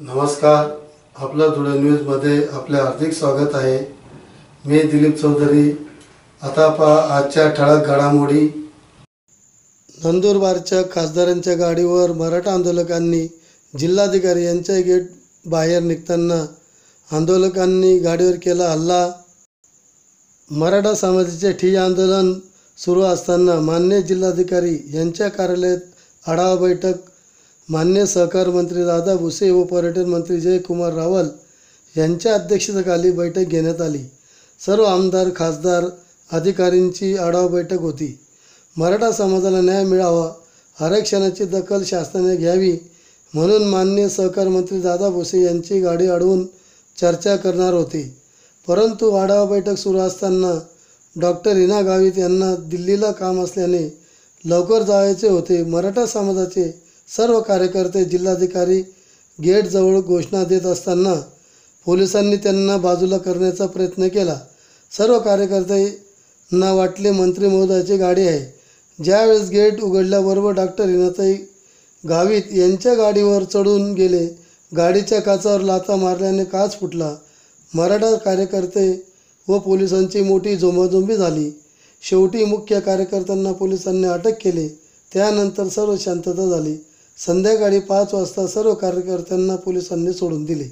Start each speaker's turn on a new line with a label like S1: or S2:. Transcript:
S1: नमस्कार. आपलं धुळे न्यूजमध्ये आपले हार्दिक स्वागत आहे. मी दिलीप चौधरी. आता पहा आजच्या ठळक घडामोडी. नंदुरबारच्या खासदारांच्या गाडीवर मराठा आंदोलकांनी जिल्हाधिकारी यांच्या गेट बाहेर निघताना आंदोलकांनी गाडीवर केला हल्ला. मराठा समाजाचे ठिय्या आंदोलन सुरू असताना मान्य जिल्हाधिकारी यांच्या कार्यालयात आढावा बैठक मान्य सहकार मंत्री दादा भुसे व पर्यटन मंत्री जयकुमार रावल यांच्या अध्यक्षतेखाली बैठक घेण्यात आली. सर्व आमदार खासदार अधिकारींची आढावा बैठक होती. मराठा समाजाला न्याय मिळावा आरक्षणाची दखल शासनाने घ्यावी म्हणून मान्य सहकार मंत्री दादा भुसे यांची गाडी अडवून चर्चा करणार होते. परंतु आढावा बैठक सुरू असताना डॉक्टर हिना गावित यांना दिल्लीला काम असल्याने लवकर जायचे होते. मराठा समाजाचे सर्व कार्यकर्ते जिल्हाधिकारी गेटजवळ घोषणा देत असताना पोलिसांनी त्यांना बाजूला करण्याचा प्रयत्न केला. सर्व कार्यकर्त्यांना वाटले मंत्री महोदयाची गाडी आहे. ज्यावेळेस गेट उघडल्याबरोबर डॉक्टर हिनाताई गावित यांच्या गाडीवर चढून गेले गाडीच्या काचावर लाथा मारल्याने काच फुटला. मराठा कार्यकर्ते व पोलिसांची मोठी झोमाझोंबी झाली. शेवटी मुख्य कार्यकर्त्यांना पोलिसांनी अटक केली. त्यानंतर सर्व शांतता झाली. संध्याकाळी पाच वाजता सर्व कार्यकर्त्यांना पोलिसांनी सोडून दिले.